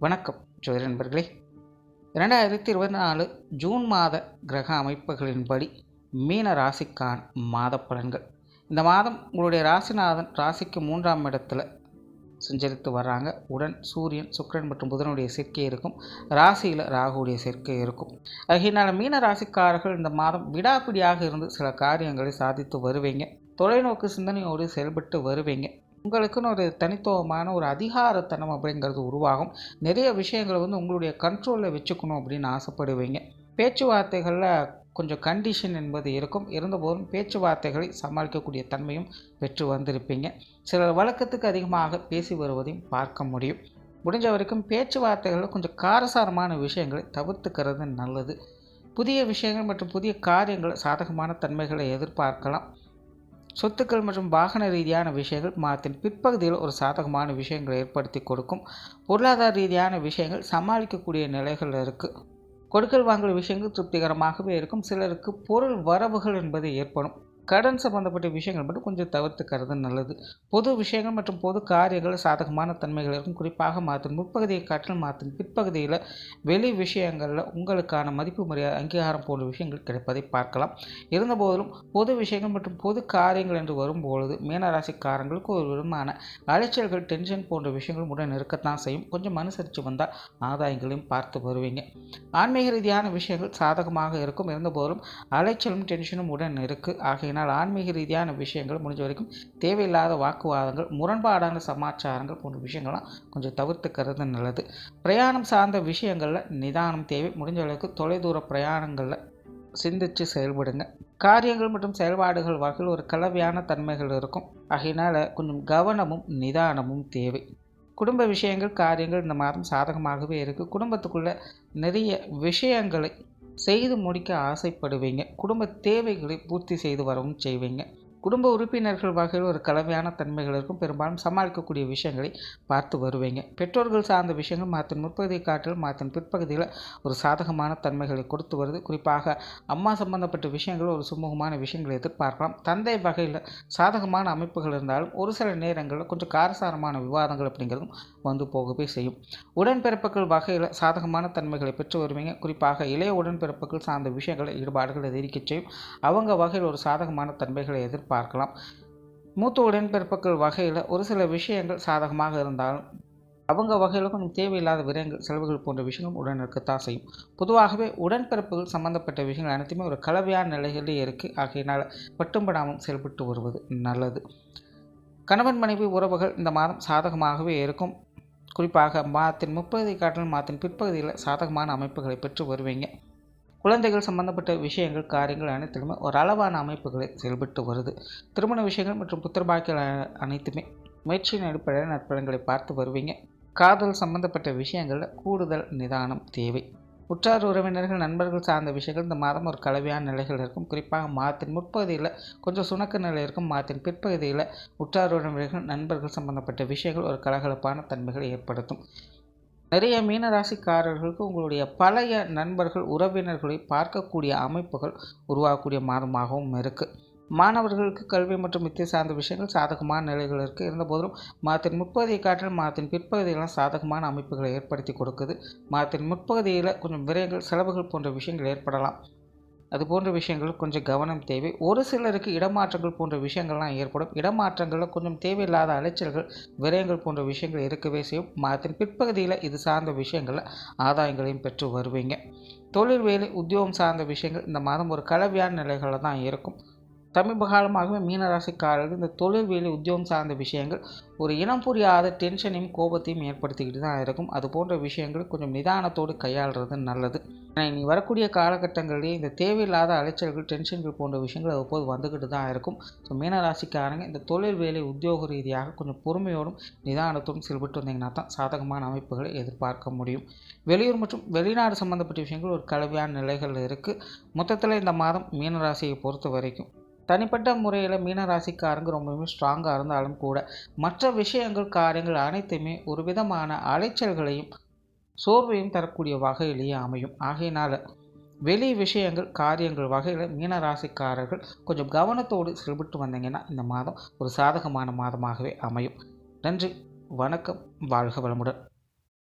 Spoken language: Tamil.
வணக்கம் ஜோதிட நண்பர்களே. இரண்டாயிரத்தி இருபத்தி நாலு ஜூன் மாத கிரக அமைப்புகளின்படி மீன ராசிக்கான மாத பலன்கள். இந்த மாதம் உங்களுடைய ராசிநாதன் ராசிக்கு மூன்றாம் இடத்துல சஞ்சரித்து வர்றாங்க. உடன் சூரியன் சுக்கிரன் மற்றும் புதனுடைய சேர்க்கை இருக்கும். ராசியில் ராகுடைய சேர்க்கை இருக்கும். ஆகையினால் மீன ராசிக்காரர்கள் இந்த மாதம் விடாப்பிடியாக இருந்து சில காரியங்களை சாதித்து வருவீங்க. தொலைநோக்கு சிந்தனையோடு செயல்பட்டு வருவீங்க. உங்களுக்குன்னு ஒரு தனித்துவமான ஒரு அதிகாரத்தனம் அப்படிங்கிறது உருவாகும். நிறைய விஷயங்களை வந்து உங்களுடைய கண்ட்ரோலில் வச்சுக்கணும் அப்படின்னு ஆசைப்படுவீங்க. பேச்சுவார்த்தைகளில் கொஞ்சம் கண்டிஷன் என்பது இருக்கும். இருந்தபோதும் பேச்சுவார்த்தைகளை சமாளிக்கக்கூடிய தன்மையும் பெற்று வந்திருப்பீங்க. சிலர் வழக்கத்துக்கு அதிகமாக பேசி வருவதையும் பார்க்க முடியும். முடிஞ்ச வரைக்கும் பேச்சுவார்த்தைகளில் கொஞ்சம் காரசாரமான விஷயங்களை தவிர்த்துக்கிறது நல்லது. புதிய விஷயங்கள் மற்றும் புதிய காரியங்கள் சாதகமான தன்மைகளை எதிர்பார்க்கலாம். சொத்துக்கள் மற்றும் வாகன ரீதியான விஷயங்கள் மாதத்தின் பிற்பகுதியில் ஒரு சாதகமான விஷயங்களை ஏற்படுத்தி கொடுக்கும். பொருளாதார ரீதியான விஷயங்கள் சமாளிக்கக்கூடிய நிலைகள் இருக்குது கொடுக்கல் வாங்கல் விஷயங்கள் திருப்திகரமாகவே இருக்கும். சிலருக்கு பொருள் வரவுகள் என்பது ஏற்படும். கடன் சம்பந்தப்பட்ட விஷயங்கள் மட்டும் கொஞ்சம் தவிர்த்துக்கிறது நல்லது. பொது விஷயங்கள் மற்றும் பொது காரியங்கள் சாதகமான தன்மைகள் இருக்கும் குறிப்பாக மாற்றின் முற்பகுதியை காட்டில் மாற்றின் பிற்பகுதியில் வெளி விஷயங்களில் உங்களுக்கான மதிப்பு மரியாதை அங்கீகாரம் போன்ற விஷயங்கள் கிடைப்பதை பார்க்கலாம். இருந்தபோதிலும் பொது விஷயங்கள் மற்றும் பொது காரியங்கள் என்று வரும்பொழுது மீனராசிக்காரங்களுக்கு ஒரு விதமான அலைச்சல்கள் டென்ஷன் போன்ற விஷயங்கள் உடன் இருக்கத்தான் செய்யும். கொஞ்சம் அனுசரித்து வந்தால் ஆதாயங்களையும் பார்த்து வருவீங்க. ஆன்மீக ரீதியான விஷயங்கள் சாதகமாக இருக்கும். இருந்தபோதிலும் அலைச்சலும் டென்ஷனும் உடன் இருக்குது ஆகையினால் ஆனால் ஆன்மீக ரீதியான விஷயங்கள் முடிஞ்ச வரைக்கும் தேவையில்லாத வாக்குவாதங்கள் முரண்பாடான சமாச்சாரங்கள் போன்ற விஷயங்கள்லாம் கொஞ்சம் தவிர்த்துக்கிறது நல்லது. பிரயாணம் சார்ந்த விஷயங்களில் நிதானம் தேவை. முடிஞ்ச அளவுக்கு தொலைதூர பிரயாணங்களில் சிந்தித்து செயல்படுங்க. காரியங்கள் மற்றும் செயல்பாடுகள் வகையில் ஒரு கலவையான தன்மைகள் இருக்கும். ஆகையினால் கொஞ்சம் கவனமும் நிதானமும் தேவை. குடும்ப விஷயங்கள் காரியங்கள் இந்த மாதம் சாதகமாகவே இருக்குது குடும்பத்துக்குள்ளே நிறைய விஷயங்களை செய்து முடிக்க ஆசைப்படுவீங்க. குடும்ப தேவைகளை பூர்த்தி செய்து வரவும் செய்வீங்க. குடும்ப உறுப்பினர்கள் வகையில் ஒரு கலவையான தன்மைகள் இருக்கும். பெரும்பாலும் சமாளிக்கக்கூடிய விஷயங்களை பார்த்து வருவீங்க. பெற்றோர்கள் சார்ந்த விஷயங்கள் மாற்றின் முற்பகுதியை காட்டில் மாற்றின் பிற்பகுதியில் ஒரு சாதகமான தன்மைகளை கொடுத்து வருது. குறிப்பாக அம்மா சம்பந்தப்பட்ட விஷயங்கள் ஒரு சுமூகமான விஷயங்களை எதிர்பார்க்கலாம். தந்தை வகையில் சாதகமான அமைப்புகள் இருந்தாலும் ஒரு சில நேரங்களில் கொஞ்சம் காரசாரமான விவாதங்கள் அப்படிங்கிறதும் வந்து போகவே செய்யும். உடன்பிறப்புகள் வகையில் சாதகமான தன்மைகளை பெற்று வருவீங்க. குறிப்பாக இளைய உடன்பிறப்புகள் சார்ந்த விஷயங்களை ஈடுபாடுகள் எதிர்க்க செய்யும். அவங்க வகையில் ஒரு சாதகமான தன்மைகளை பார்க்கலாம். மூத்த உடன்பிறப்புகள் வகையில் ஒரு சில விஷயங்கள் சாதகமாக இருந்தாலும் அவங்க வகையில் கொஞ்சம் தேவையில்லாத விரயங்கள் செலவுகள் போன்ற விஷயங்களும் உடன் இருக்கத்தான் செய்யும். பொதுவாகவே உடன்பிறப்புகள் சம்மந்தப்பட்ட விஷயங்கள் அனைத்துமே ஒரு கலவையான நிலைகளே இருக்குது ஆகையினால் பட்டும்படாமல் செயல்பட்டு வருவது நல்லது. கணவன் மனைவி உறவுகள் இந்த மாதம் சாதகமாகவே இருக்கும். குறிப்பாக மாதத்தின் முப்பகுதி காட்டிலும் மாதத்தின் பிற்பகுதியில் சாதகமான அமைப்புகளை பெற்று வருவீங்க. குழந்தைகள் சம்பந்தப்பட்ட விஷயங்கள் காரியங்கள் அனைத்திலுமே ஒரு அளவான அமைப்புகளை செயல்பட்டு வருது. திருமண விஷயங்கள் மற்றும் புத்திரபாக்கியல் அனைத்துமே முயற்சியின் அடிப்படையில் நற்பலன்களை பார்த்து வருவீங்க. காதல் சம்பந்தப்பட்ட விஷயங்களில் கூடுதல் நிதானம் தேவை. உற்றார் உறவினர்கள் நண்பர்கள் சார்ந்த விஷயங்கள் இந்த மாதம் ஒரு கலவையான நிலைகள் இருக்கும். குறிப்பாக மாதத்தின் முற்பகுதியில் கொஞ்சம் சுணக்க நிலை இருக்கும். மாதத்தின் பிற்பகுதியில் உற்றார் உறவினர்கள் நண்பர்கள் சம்பந்தப்பட்ட விஷயங்கள் ஒரு கலகலப்பான தன்மைகளை ஏற்படுத்தும். நிறைய மீனராசிக்காரர்களுக்கு உங்களுடைய பழைய நண்பர்கள் உறவினர்களை பார்க்கக்கூடிய அமைப்புகள் உருவாகக்கூடிய மாதமாகவும் இருக்குது மாணவர்களுக்கு கல்வி மற்றும் வித்திய சார்ந்த விஷயங்கள் சாதகமான நிலைகள் இருக்குது இருந்தபோதிலும் மாதத்தின் முற்பகுதியை காட்டில் மாதத்தின் பிற்பகுதியெல்லாம் சாதகமான அமைப்புகளை ஏற்படுத்தி கொடுக்குது. மாதத்தின் முற்பகுதியில் கொஞ்சம் விரயங்கள் செலவுகள் போன்ற விஷயங்கள் ஏற்படலாம். அது போன்ற விஷயங்கள் கொஞ்சம் கவனம் தேவை. ஒரு சிலருக்கு இடமாற்றங்கள் போன்ற விஷயங்கள்லாம் ஏற்படும். இடமாற்றங்களில் கொஞ்சம் தேவையில்லாத அலைச்சல்கள் விரயங்கள் போன்ற விஷயங்கள் இருக்கவே செய்யும். மாதத்தின் பிற்பகுதியில் இது சார்ந்த விஷயங்களில் ஆதாயங்களையும் பெற்று வருவீங்க. தொழில் வேலை உத்தியோகம் சார்ந்த விஷயங்கள் இந்த மாதம் ஒரு கலவையான நிலைகளில் தான் இருக்கும். சமீப காலமாகவே மீனராசிக்காரர்கள் இந்த தொழில் வேலை உத்தியோகம் சார்ந்த விஷயங்கள் ஒரு இனம் புரியாத டென்ஷனையும் கோபத்தையும் ஏற்படுத்திக்கிட்டு தான் இருக்கும். அது போன்ற விஷயங்கள் கொஞ்சம் நிதானத்தோடு கையாளுறது நல்லது. இனி வரக்கூடிய காலகட்டங்களிலே இந்த தேவையில்லாத அலைச்சல்கள் டென்ஷன்கள் போன்ற விஷயங்கள் அவ்வப்போது வந்துக்கிட்டு தான் இருக்கும். ஸோ மீனராசிக்காரங்க இந்த தொழில் வேலை உத்தியோக ரீதியாக கொஞ்சம் பொறுமையோடும் நிதானத்தோடும் செல்பட்டு வந்தீங்கன்னா தான் சாதகமான அமைப்புகளை எதிர்பார்க்க முடியும். வெளியூர் மற்றும் வெளிநாடு சம்மந்தப்பட்ட விஷயங்கள் ஒரு கலவையான நிலைகள் இருக்குது மொத்தத்தில் இந்த மாதம் மீனராசியை பொறுத்த வரைக்கும் தனிப்பட்ட முறையில் மீனராசிக்காரங்க ரொம்பவுமே ஸ்ட்ராங்காக இருந்தாலும் கூட மற்ற விஷயங்கள் காரியங்கள் அனைத்துமே ஒரு விதமான அலைச்சல்களையும் சோர்வையும் தரக்கூடிய வகையிலேயே அமையும். ஆகையினால் வெளி விஷயங்கள் காரியங்கள் வகையில் மீனராசிக்காரர்கள் கொஞ்சம் கவனத்தோடு செயல்பட்டு வந்தீங்கன்னா இந்த மாதம் ஒரு சாதகமான மாதமாகவே அமையும். நன்றி வணக்கம் வாழ்க வளமுடன்.